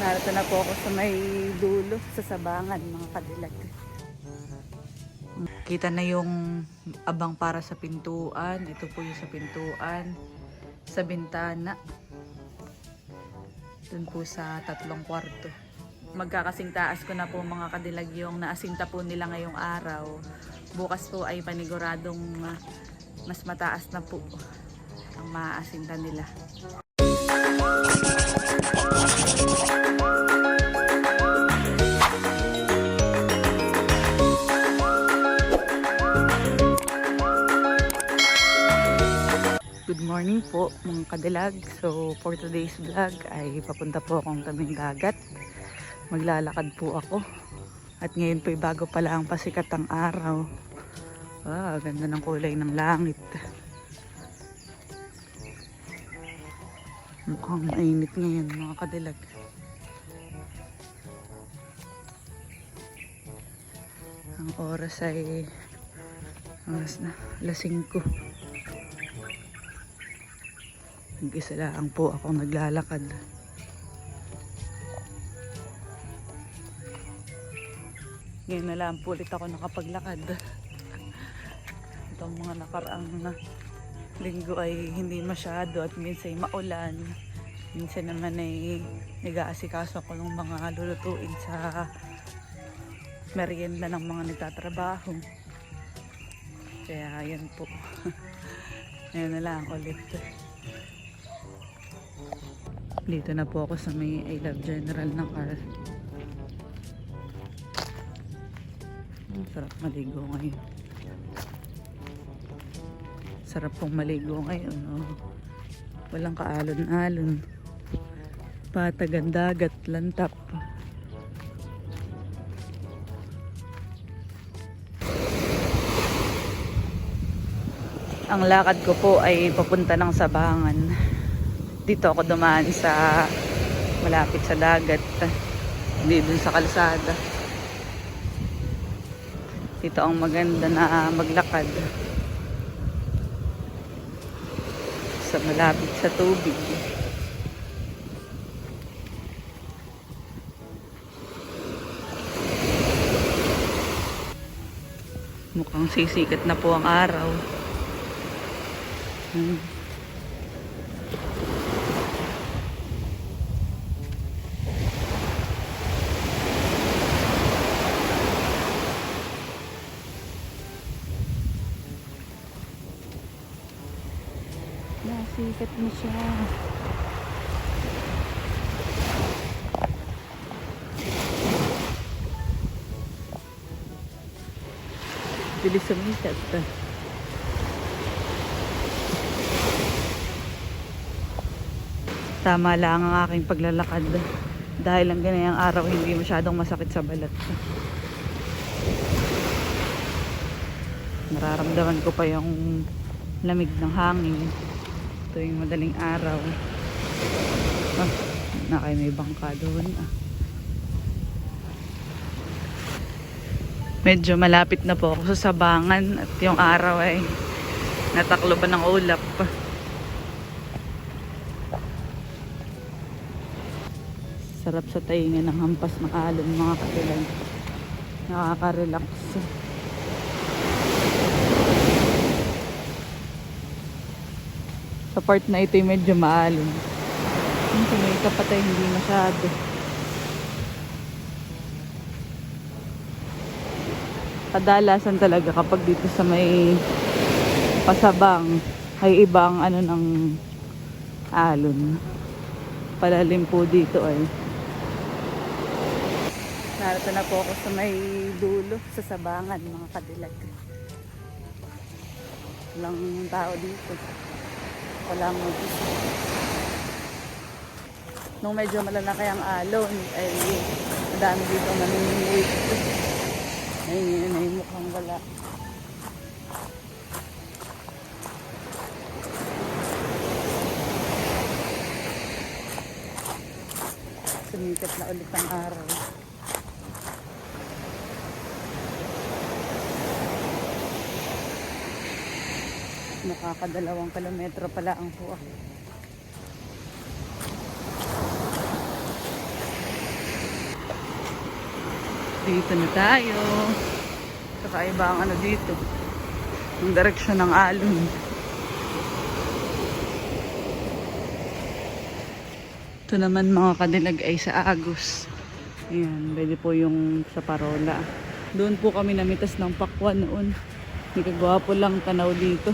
Narito na po ako sa may dulo, sa sabangan, mga kadilag. Kita na yung abang para sa pintuan. Ito po yung sa pintuan. Sa bintana. Doon po sa tatlong kwarto. Magkakasing taas ko na po mga kadilag yung naasinta po nila ngayong araw. Bukas po ay paniguradong ah, mas mataas na po ang maaasinta nila. Good morning po mga kadilag. So for today's vlog ay papunta po akong tabing dagat. Maglalakad po ako. At ngayon po ay bago pa lang pasikat ang araw. Ah, ganda ng kulay ng langit. Mukhang mainit ngayon mga kadilag. Ang oras ay oras na, alas 5. Mag-isa lang po akong naglalakad. Ngayon na lang po ulit ako nakapaglakad. Itong mga nakaraang na linggo ay hindi masyado at minsan ay maulan. Minsan naman ay nag-aasikaso ako ng mga lulutuin sa merienda ng mga nagtatrabaho. Kaya yan po. Ngayon na lang ulit. Dito na po ako sa may I Love General ng car. Ang sarap maligo ngayon. Sarap pong maligo ngayon. Oh. Walang kaalon-alon. Patagan dagat, lantap. Ang lakad ko po ay papunta ng Sabangan dito ako dumaan sa malapit sa dagat. Hindi dun sa kalsada. Dito ang maganda na maglakad. Sa malapit sa tubig. Mukhang sisikat na po ang araw. Hmm. Na siya. Bilis sumikat. Tama lang ang aking paglalakad. Dahil ang ganayang araw hindi masyadong masakit sa balat. Nararamdaman ko pa yung lamig ng hangin tuwing madaling araw. Ah, nakay may bangka doon. Ah. Medyo malapit na po ako sa sabangan at yung araw ay natakloban ng ulap. Sarap sa tainga ng hampas ng alon mga katilan. Nakaka-relax. Sa part na ito ay medyo. Yung sa may kapatay hindi masyado. Kadalasan talaga kapag dito sa may pasabang ay ibang ano ng alon. Palalim po dito ay. Narito na po ako sa may dulo sa sabangan mga kadilag. Walang tao dito wala mo nung medyo malalaki ang alon ay madami dito maniningwit ay yun ay mukhang wala. Sumikat na ulit ang araw nakakadalawang kilometro pala ang po. Dito na tayo. Kakaiba ang ano dito. Ang direksyon ng alon. Ito naman mga kadilag ay sa Agus. Ayan, pwede po yung sa Parola. Doon po kami namitas ng pakwan noon. Hindi kagwapo lang tanaw dito.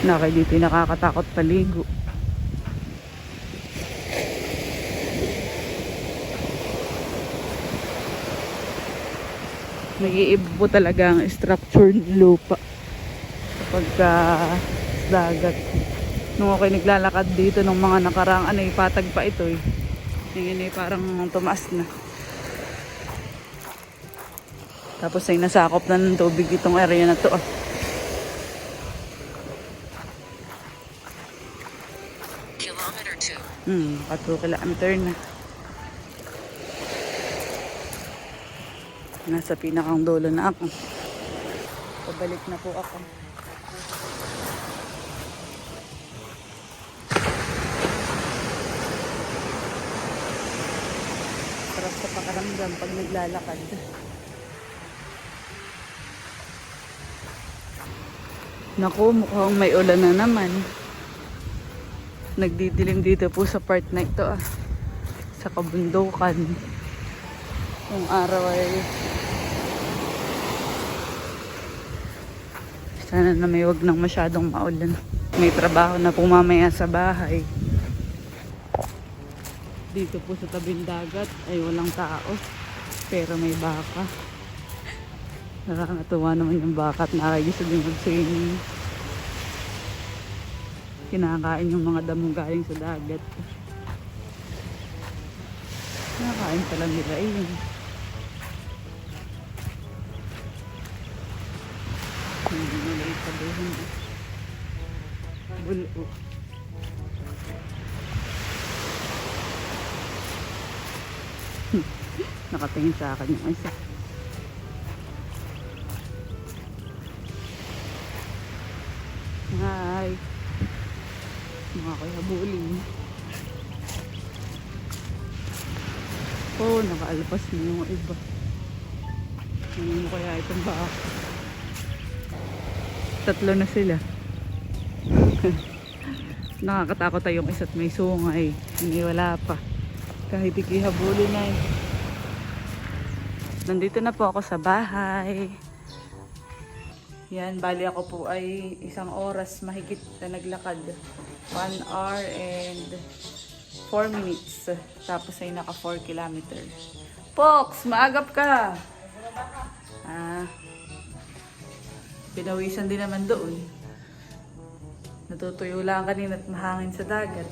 Yung nakakatakot paligo. Nag-iiba po talaga ang structure ng lupa kapag ah, dagat. Nung ako'y naglalakad dito nung mga nakarang ano eh, patag pa ito eh. Ngayon eh, parang tumaas na. Tapos ay nasakop na ng tubig itong area na to ah. Hmm, 2 kilometer na. Nasa pinakang dulo na ako. Pabalik na po ako. Sarap sa pakaramdam pag naglalakad. Naku, mukhang may ulan na naman nagdidilim dito po sa part na ito ah. Sa kabundukan. Yung araw ay sana na may wag nang masyadong maulan. May trabaho na po sa bahay. Dito po sa tabing dagat ay walang tao. Pero may baka. Nakakatuwa naman yung baka at nakagisod yung mag-swimming kinakain yung mga damo galing sa dagat. Kinakain pala nila eh. Hindi nila itabihin. Bulo. Nakatingin sa akin yung isa. Hi. Mga kaya habulin. Oh, nakaalpas na yung iba. Ano kaya itong baka? Tatlo na sila. Nakakatakot ay yung isa't may sungay. Hindi wala pa. Kahit ikihabulin na eh. Nandito na po ako sa bahay. Yan, bali ako po ay isang oras mahigit na naglakad. 1 hour and 4 minutes. Tapos ay naka 4 kilometer. Pox, maagap ka! Ah, pinawisan din naman doon. Natutuyo lang kanina at mahangin sa dagat.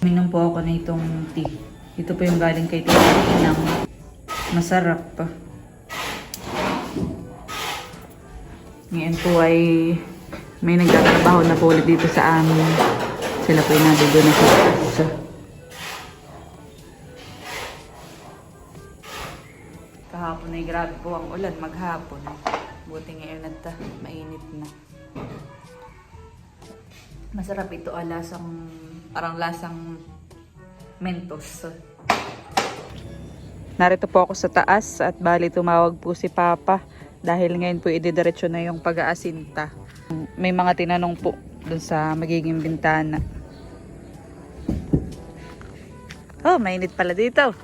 Minom po ako na itong tea. Ito po yung galing kay Tia ng masarap pa. Ngayon po ay may nagtatrabaho na po ulit dito sa amin. Sila po yung nandito na sa taas. Kahapon ay grabe po ang ulan maghapon. Buti ngayon at ah, mainit na. Masarap ito ah, lasang, parang lasang mentos. Narito po ako sa taas at bali tumawag po si Papa dahil ngayon po ididiretso na yung pag-aasinta. May mga tinanong po dun sa magiging bintana. Oh, mainit pala dito.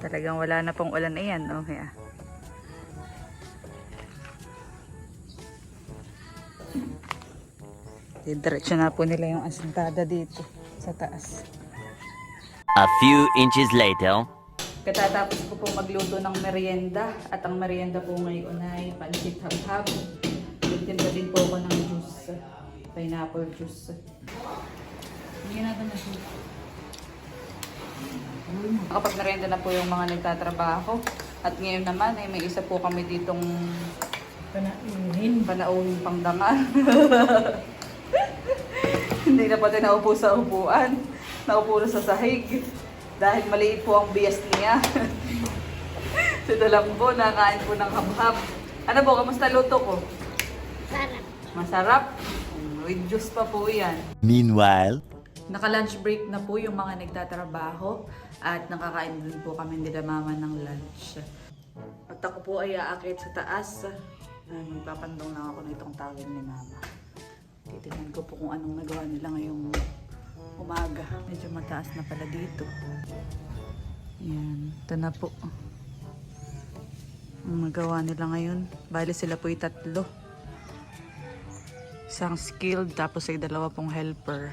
Talagang wala na pong ulan na yan. Okay ah. Didiretso na po nila yung asintada dito sa taas. A few inches later. Katatapos ko po magluto ng merienda at ang merienda po ngayon ay pansit habhab. Nagtinda din po ako ng juice, pineapple juice. Hindi natin na juice. Kapag merienda na po yung mga nagtatrabaho. At ngayon naman ay may isa po kami ditong panauhin, panauhin pangdangal. Hindi na pati naupo sa upuan. Naupo na sa sahig. Dahil maliit po ang bias niya. si Dalambo, nakain po ng habhab. Ano po, kamusta luto ko? Sarap. Masarap. With juice pa po yan. Meanwhile, Naka-lunch break na po yung mga nagtatrabaho at nakakain din po kami nila mama ng lunch. At ako po ay aakit sa taas. Magpapandong lang ako nitong tawag ni mama. Titignan ko po kung anong nagawa nila ngayong umaga. Medyo mataas na pala dito. Yan, ito na po. Ang nagawa nila ngayon. Bali sila po tatlo. Isang skilled tapos ay dalawa pong helper.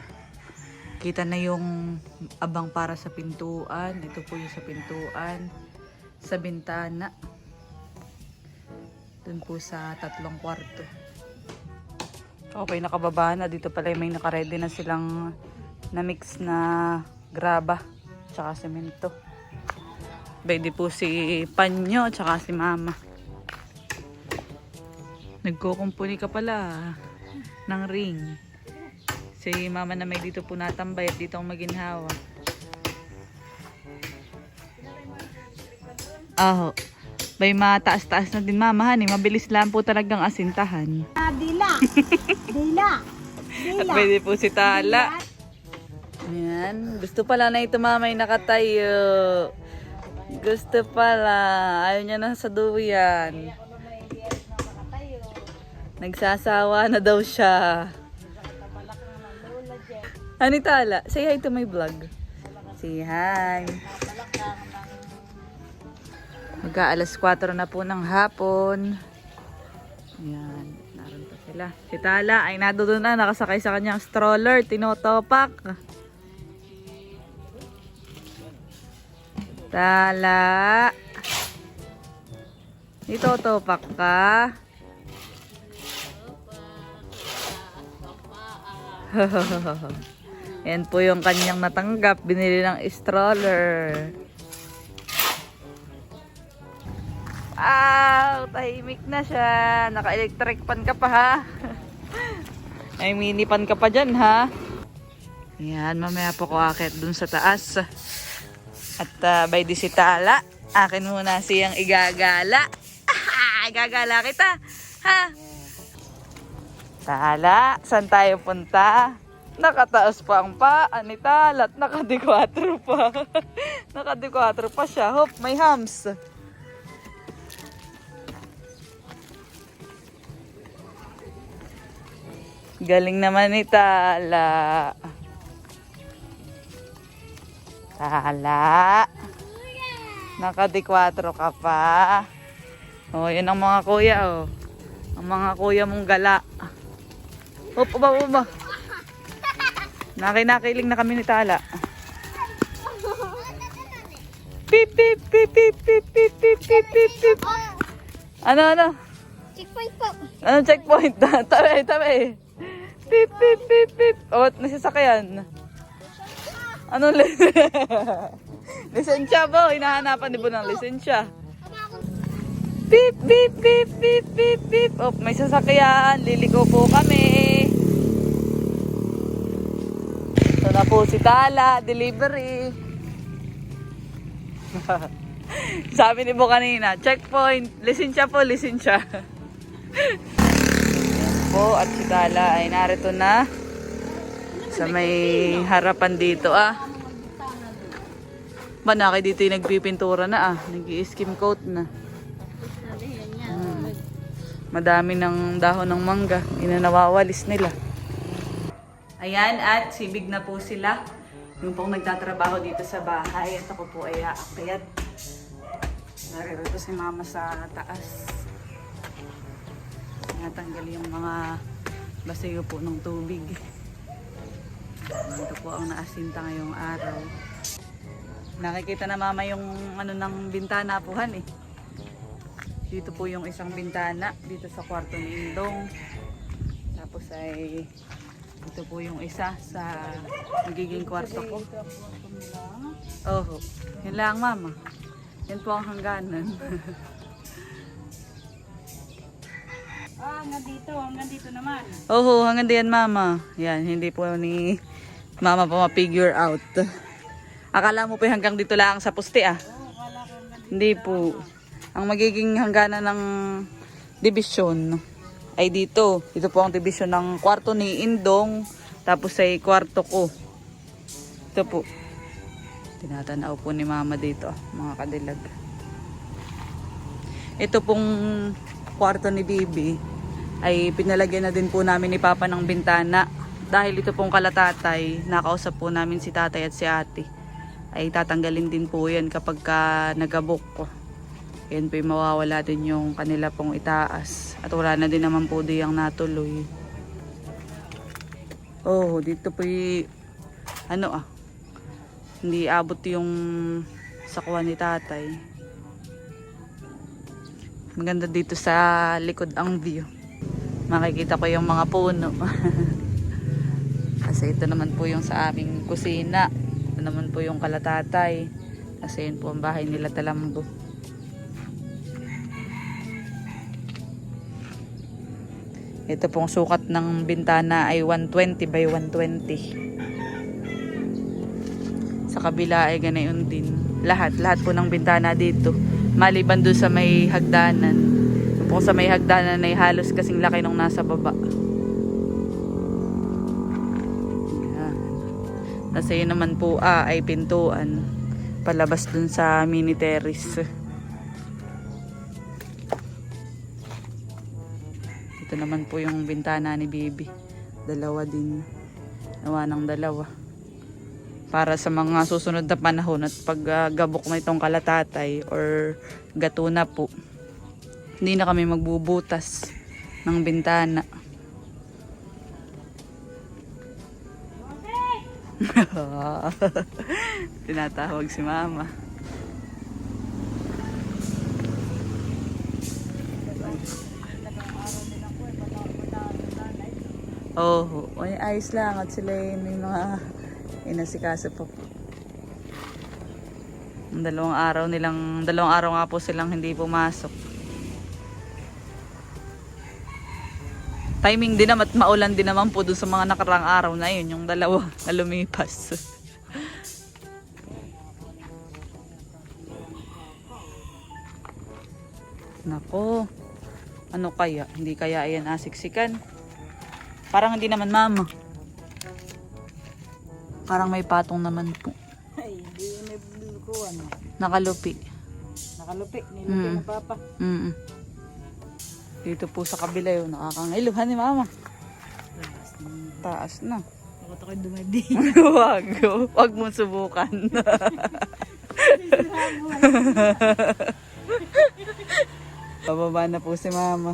Kita na yung abang para sa pintuan. Ito po yung sa pintuan. Sa bintana. Doon po sa tatlong kwarto. Okay, nakababa na. Dito pala may nakaredy na silang na-mix na graba. Tsaka semento. Pwede po si Panyo tsaka si Mama. Nagkukumpuni ka pala ng ring. Si mama na may dito po natambay at dito ang maginhawa. Aho. Bay mataas-taas na din mama, honey. Mabilis lang po talagang asintahan. Ah, dila. dila. At pwede po si Tala. Ayan. Gusto pala na ito mama yung nakatayo. Gusto pala. Ayaw niya na sa duyan. Nagsasawa na daw siya. Ani Tala? Say hi to my vlog. Say hi. Magka alas 4 na po ng hapon. Ayan, naroon pa sila. Si Tala ay nadoon na, nakasakay sa kanyang stroller, tinotopak. Tala. Itotopak ka. Yan po yung kanyang natanggap. Binili ng stroller. Wow! Tahimik na siya. Naka-electric pan ka pa ha. Ay, mini pan ka pa dyan ha. Yan, mamaya po ko akit dun sa taas. At uh, by di si Tala, akin muna siyang igagala. igagala kita. Ha? Tala, saan tayo punta? Nakataas pa ang paa ni Tala at nakadikwatro pa. nakadikwatro pa siya. Hop, may hams. Galing naman ni Tala. Tala. Nakadikwatro ka pa. Oh, yun ang mga kuya, oh. Ang mga kuya mong gala. Hop, uba, uba. Nakinakiling na kami ni Tala. Pip, pip, pip, pip, pip, pip, pip, pip, pip, pip. Ano, ano? Checkpoint po. Anong checkpoint? tabi, tabi. Pip, pip, pip, pip. Oh, nasasakyan. Li- lisensya po? Hinahanapan din po ng lisensya. Pip, pip, pip, pip, pip, pip. Oh, may sasakyan. Liliko po kami. Ito na po si Tala. Delivery. Sabi ni po kanina, checkpoint. Lisensya po, lisensya. po at si Tala ay narito na sa may harapan dito ah. Ba na dito yung nagpipintura na ah. Nag-i-skim coat na. Hmm. Madami ng dahon ng mangga. Inanawawalis nila. Ayan at sibig na po sila. Yung pong nagtatrabaho dito sa bahay. At ako po ay aakyat. Naririto si mama sa taas. Natanggal yung mga basayo po ng tubig. Ito po ang naasinta ngayong araw. Nakikita na mama yung ano ng bintana po han eh. Dito po yung isang bintana dito sa kwarto ni Indong. Tapos ay ito po yung isa sa magiging kwarto ko. Oh, yun lang mama. Yan po ang hangganan. Ah, hanggang dito. Hanggang dito naman. Oo, hanggang diyan mama. Yan, hindi po ni mama pa ma-figure out. Akala mo po hanggang dito lang sa puste ah. Hindi po. Ang magiging hangganan ng division ay dito. Ito po ang division ng kwarto ni Indong. Tapos ay kwarto ko. Ito po. Tinatanaw po ni mama dito, mga kadilag. Ito pong kwarto ni Bibi ay pinalagyan na din po namin ni Papa ng bintana. Dahil ito pong kalatatay, nakausap po namin si tatay at si ate. Ay tatanggalin din po yan kapag ka nagabok ko. Yan po yung mawawala din yung kanila pong itaas. At wala na din naman po di ang natuloy. Oh, dito po y- ano ah, hindi abot yung sakuha ni tatay. Maganda dito sa likod ang view. Makikita ko yung mga puno. Kasi ito naman po yung sa aming kusina. Naman po yung kalatatay. Kasi yun po ang bahay nila Talambo. Ito pong sukat ng bintana ay 120 by 120. Sa kabila ay ganayon din. Lahat, lahat po ng bintana dito. Maliban doon sa may hagdanan. Yung po sa may hagdanan ay halos kasing laki nung nasa baba. Kasi yun naman po ah, ay pintuan. Palabas dun sa mini terrace. Ito naman po yung bintana ni Bibi. Dalawa din. Nawa ng dalawa. Para sa mga susunod na panahon at pag ah, gabok na itong kalatatay or gato na po. Hindi na kami magbubutas ng bintana. Tinatawag si mama. Oh, ay, ayos lang at sila ay may mga inasikaso po. Ang dalawang araw nilang, dalawang araw nga po silang hindi pumasok. Timing din naman at maulan din naman po dun sa mga nakarang araw na yun, yung dalawa na lumipas. Nako, ano kaya? Hindi kaya ayan asiksikan? Parang hindi naman mama. Parang may patong naman po. Ay, hindi may ko ano. Nakalupi. Nakalupi, Mm. nilupi ng papa. Mm Dito po sa kabila yun, nakakangailuhan ni mama. Taas na. Takot ako'y dumadi. wag, wag mo subukan. Pababa na po si mama.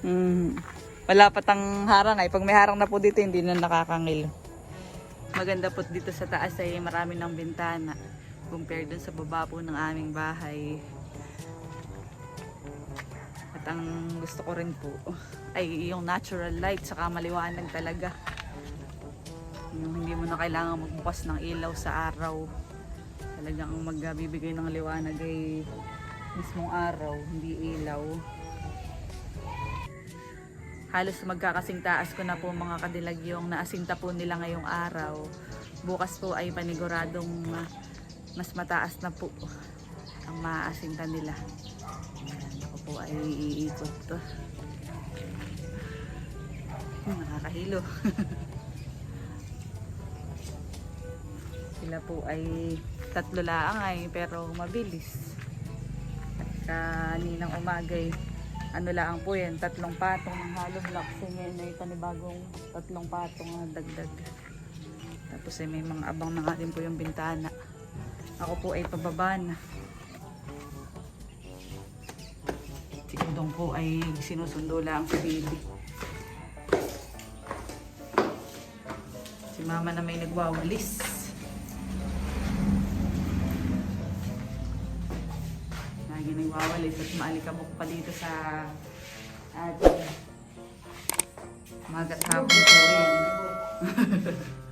Mm. Wala pa tang harang ay. Pag may harang na po dito, hindi na nakakangilo. Maganda po dito sa taas ay marami ng bintana. Compared dun sa baba po ng aming bahay. At ang gusto ko rin po ay yung natural light saka maliwanag talaga. Yung hindi mo na kailangan magbukas ng ilaw sa araw. Talagang ang magbibigay ng liwanag ay mismong araw, hindi ilaw. Halos magkakasing taas ko na po mga kadilag yung naasinta po nila ngayong araw. Bukas po ay paniguradong mas mataas na po ang maaasinta nila. Ay iikot. Hmm, Nakakahilo. Sila po ay tatlo laang ay pero mabilis. At kaninang umagay, ano lang po yan, tatlong patong ng hollow block. So ngayon ay panibagong tatlong patong na dagdag. Tapos ay may mga abang na nga po yung bintana. Ako po ay pababa na. Si Udong po ay sinusundo lang si baby. Si mama na may nagwawalis. Lagi nagwawalis at maalikabok pa dito sa ating magat hapon po rin.